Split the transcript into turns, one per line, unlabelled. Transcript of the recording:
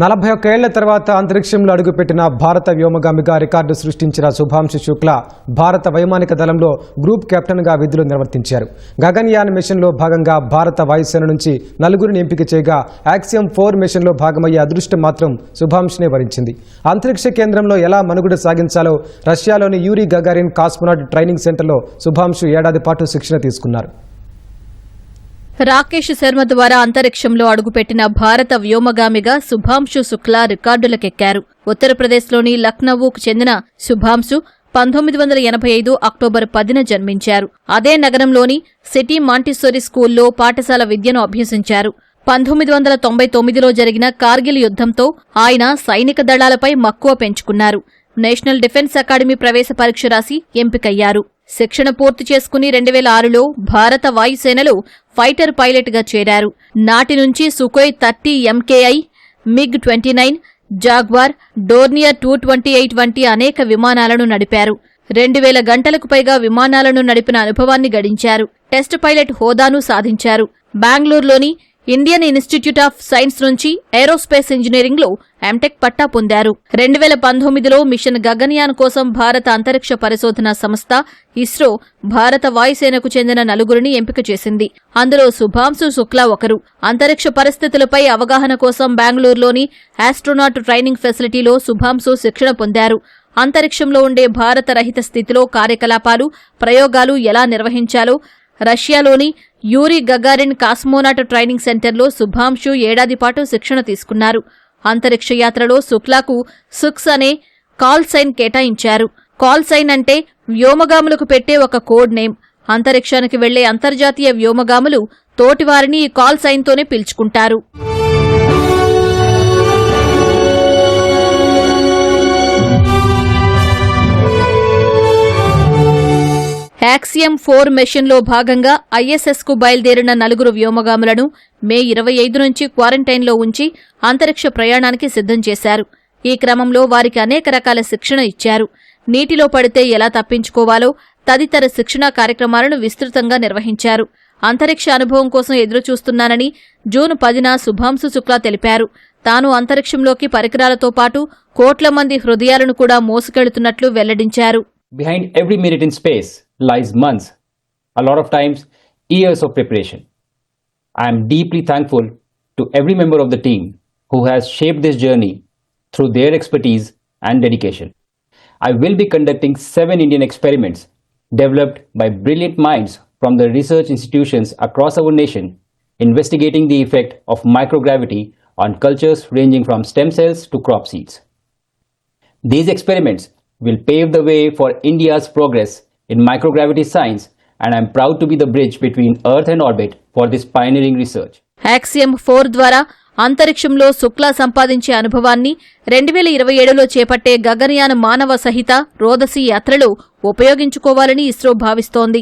నలభై ఒక్క ఏళ్ళ తర్వాత అంతరిక్షంలో అడుగుపెట్టిన భారత వ్యోమగామిగా రికార్డు సృష్టించిన శుభాంశు శుక్ల భారత వైమానిక దళంలో గ్రూప్ కెప్టెన్గా విధులు నిర్వర్తించారు. గగన్యాన్ మిషన్లో భాగంగా భారత వాయుసేన నుంచి నలుగురిని ఎంపిక చేయగా యాక్సియం ఫోర్ మిషన్లో భాగమయ్యే అదృష్టం మాత్రం శుభాంశునే వరించింది. అంతరిక్ష కేంద్రంలో ఎలా మనుగడ సాగించాలో రష్యాలోని యూరి గగారిన్ కాస్మోనాట్ ట్రైనింగ్ సెంటర్లో శుభాంశు ఏడాది పాటు శిక్షణ తీసుకున్నారు.
రాకేష్ శర్మ ద్వారా అంతరిక్షంలో అడుగుపెట్టిన భారత వ్యోమగామిగా శుభాంశు శుక్లా రికార్డులకెక్కారు. ఉత్తరప్రదేశ్లోని లక్నవూకు చెందిన శుభాంశు పంతొమ్మిది వందల ఎనభై ఐదు అక్టోబర్ పదిన జన్మించారు. అదే నగరంలోని సిటీ మాంటిసోరీ స్కూల్లో పాఠశాల విద్యను అభ్యసించారు. పంతొమ్మిది వందల తొంభై తొమ్మిదిలో జరిగిన కార్గిల్ యుద్ధంతో ఆయన సైనిక దళాలపై మక్కువ పెంచుకున్నారు. నేషనల్ డిఫెన్స్ అకాడమీ ప్రవేశ పరీక్ష రాసి ఎంపికయ్యారు. శిక్షణ పూర్తి చేసుకుని రెండు వేల ఆరులో భారత వాయుసేనలో ఫైటర్ పైలట్గా చేరారు. నాటి నుంచి Sukhoi thirty MKI MiG twenty nine Jaguar Dornier two twenty eight వంటి అనేక విమానాలను నడిపారు. రెండు వేల గంటలకు పైగా విమానాలను నడిపిన అనుభవాన్ని గడించారు. టెస్ట్ పైలట్ హోదాను సాధించారు. బెంగళూరులోని ఇండియన్ ఇన్స్టిట్యూట్ ఆఫ్ సైన్స్ నుంచి ఏరోస్పేస్ ఇంజనీరింగ్లో ఎంటెక్ పట్టా పొందారు. రెండు వేల పంతొమ్మిదిలో మిషన్ గగన్యాన్ కోసం భారత అంతరిక్ష పరిశోధన సంస్థ ఇస్రో భారత వాయుసేనకు చెందిన నలుగురిని ఎంపిక చేసింది. అందులో శుభాంశు శుక్లా ఒకరు. అంతరిక్ష పరిస్థితులపై అవగాహన కోసం బెంగళూరులోని ఆస్ట్రోనాట్ ట్రైనింగ్ ఫెసిలిటీలో శుభాంశు శిక్షణ పొందారు. అంతరిక్షంలో ఉండే భారత రహిత స్థితిలో కార్యకలాపాలు ప్రయోగాలు ఎలా నిర్వహించాలో రష్యాలోని యూరి గగారిన్ కాస్మోనాట్ ట్రైనింగ్ సెంటర్లో శుభాంశు ఏడాది పాటు శిక్షణ తీసుకున్నారు. అంతరిక్ష యాత్రలో శుక్లాకు సుక్స్ అనే కాల్ సైన్ కేటాయించారు. కాల్ సైన్ అంటే వ్యోమగాములకు పెట్టే ఒక కోడ్ నేమ్. అంతరిక్షానికి వెళ్ళే అంతర్జాతీయ వ్యోమగాములు తోటివారిని ఈ కాల్ సైన్తోనే పిలుచుకుంటారు. యాక్సియం ఫోర్ మెషిన్లో భాగంగా ఐఎస్ఎస్కు బయలుదేరిన నలుగురు వ్యోమగాములను మే ఇరవై ఐదు నుంచి క్వారంటైన్లో ఉంచి అంతరిక్ష ప్రయాణానికి సిద్ధం చేశారు. ఈ క్రమంలో వారికి అనేక రకాల శిక్షణ ఇచ్చారు. నీటిలో పడితే ఎలా తప్పించుకోవాలో తదితర శిక్షణా కార్యక్రమాలను విస్తృతంగా నిర్వహించారు. అంతరిక్ష అనుభవం కోసం ఎదురుచూస్తున్నానని జూన్ పదిన శుభాంశు శుక్లా తెలిపారు. తాను అంతరిక్షంలోకి పరికరాలతో పాటు కోట్ల మంది హృదయాలను కూడా మోసుకెళ్తున్నట్లు వెల్లడించారు.
Behind every minute in space lies months, a lot of times years of preparation. I am deeply thankful to every member of the team who has shaped this journey through their expertise and dedication. I will be conducting seven Indian experiments developed by brilliant minds from the research institutions across our nation, investigating the effect of microgravity on cultures ranging from stem cells to crop seeds. These experiments will pave the way for India's progress in microgravity science, and I'm proud to be the bridge between Earth and orbit for this pioneering research.
Axiom four ద్వారా అంతరిక్షంలో శుక్లా సంపాదించే అనుభవాన్ని రెండు వేల ఇరవై ఏడులో చేపట్టే గగనయాన మానవ సహిత రోదసీ యాత్రలో ఉపయోగించుకోవాలని ఇస్రో భావిస్తోంది